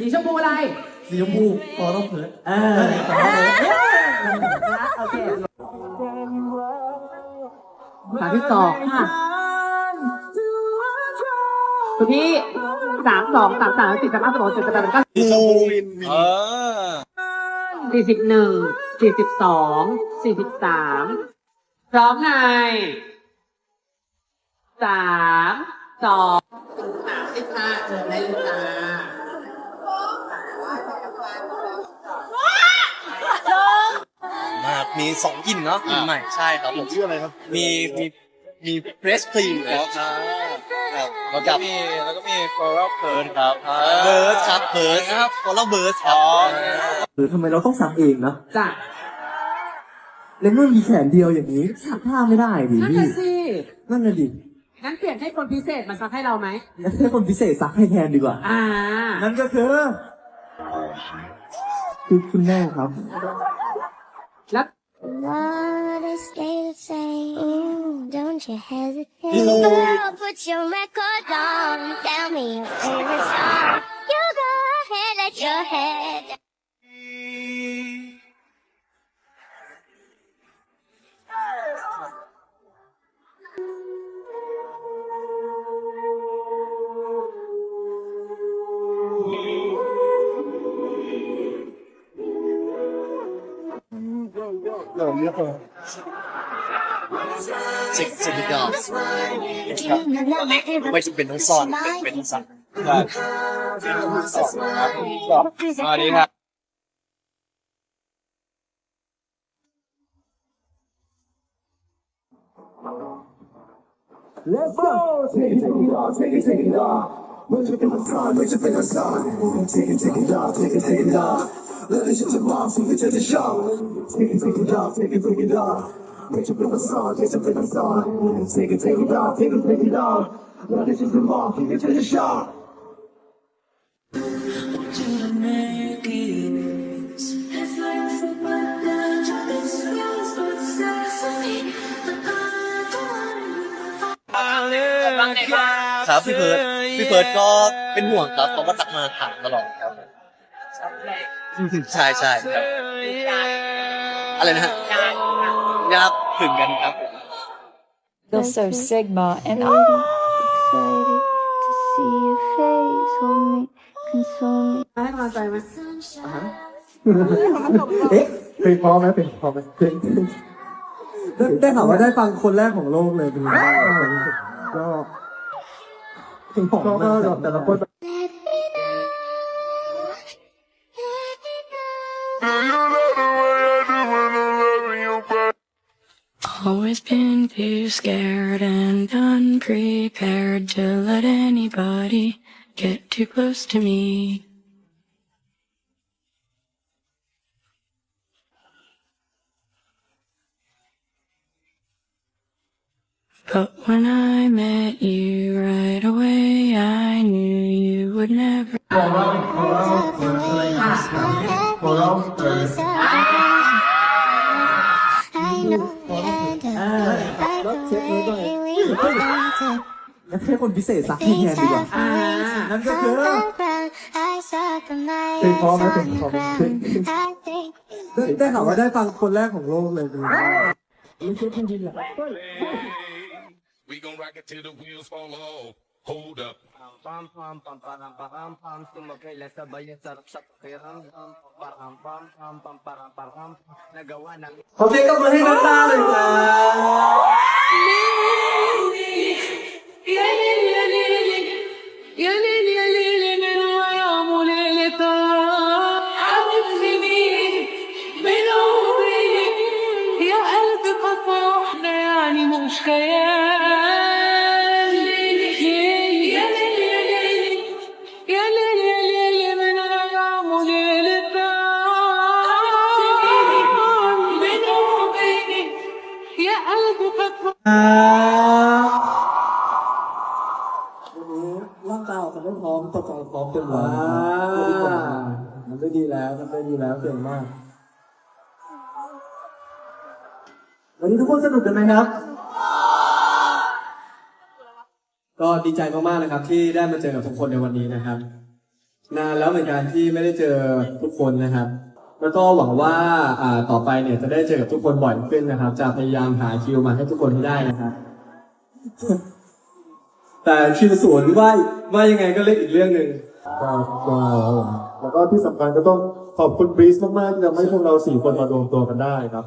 สีชมพูอะไร สีชมพูฟอร์เพิร์ดเออโอเคถามที่สองค่ะคุณพี่สามสองสามสามสี่สามห้าสามหกเจ็ดแปดเก้าสีชมพูวินมิเอนิอสี่สิบหนึ่งสี่สิบสองสี่สิบสามพร้อมไงสามสองสามสิบห้าเจอได้เลยจ้ามาก มีสองกลิ่นเนาะกลิ่นใหม่ใช่ครับผมชื่ออะไรครับมีมีมีเฟรชครีมครับครับแล้วก็มีแล้วก็มีฟลอรัลเบิร์ดครับ เบิร์ดครับเบิร์ดครับฟลอรัลเบิร์ดครับหรือทำไมเราต้องซักเองนะจ้ะในเมื่อมีแขนเดียวอย่างนี้ซักผ้าไม่ได้ดินั่นพี่น่ะสิ นั่นน่ะดิงั้นเปลี่ยนให้คนพิเศษมาซักให้เราไหม งั้นให้คนพิเศษซักให้แทนดีกว่า อ่า นั่นก็คือ คือคุณแม่ครับ แล้ว What is they saying? Don't you hesitate. Girl, put your record on. Tell me your favorite song. You go ahead, let your head สิบสิบดอกไม่จำเป็นต้องซ่อนเป็นต้องสั่งครับสวัสดีครับ Let's go take it take it off take it take it off Wait up in the sun wait up in the sun Take it take it off take it take it off Let it shut your mouth take it to the show Take it take it off take it take it off Wait up in the sun wait up in the sun Take it take it off take it take it off Let it shut your mouth take it to the show It's like football, the job is yours, but sesame. But I don't wanna be ครับพี่เพิร์ดพี่เพิร์ดก็เป็นห่วงครับเขาก็ตักมาถามตลอดครับ ใช่ใช่ครับ อะไรนะฮะยากถึงกันครับผม Feel so Sigma and Excited to see your face, hold me, console me. ให้กำลังใจไหมเอ๊ะเพลงพอไหมเพลงพอไหมเพลงได้ได้ข่าวว่าได้ฟังคนแรกของโลกเลยเป็นไงบ้างความรู้สึกก็เพลงของก็แบบแต่ละคน Let me Always been too scared and unprepared to let anybody get too close to me. But when I met you right away, I knew you would never. งั้นให้คนพิเศษซักให้แทนดีกว่าอ่านั่นก็คือ I saw the night เพลงพอไหมเพลงพอไหม I think ได้ได้ข่าวว่าได้ฟังคนแรกของโลกเลยเป็นไงบ้าง We gon' rock it till the wheels fall off. Hold up. Pam pam pam pam pam pam sumakay lang sabay ang sarap sa pakiramdam Pam pam pam pam pam pam pam nagawa ng ขอเสียงตบมือให้น้ำตาเลยครับ ร่างกายเขาไม่พร้อมแต่ใจพร้อมเต็มร้อยมันได้ดีแล้วมันได้ดีแล้วเก่งมาก วันนี้ทุกคนสนุกกันไหมครับ ก็ดีใจมากๆนะครับ ที่ได้มาเจอกับทุกคนในวันนี้นะครับ นานแล้วเหมือนกันที่ไม่ได้เจอทุกคนนะครับ แล้วก็หวังว่าอ่าต่อไปเนี่ยจะได้เจอกับทุกคนบ่อยขึ้นนะครับ จะพยายามหาคิวมาให้ทุกคนให้ได้นะครับ แต่คิวศูนย์ว่าว่ายังไงก็เล่นอีกเรื่องหนึ่ง ก็ก็แล้วก็ที่สำคัญก็ต้องขอบคุณบรีสมากๆที่ทำให้พวกเราสี่คนมารวมตัวกันได้ครับ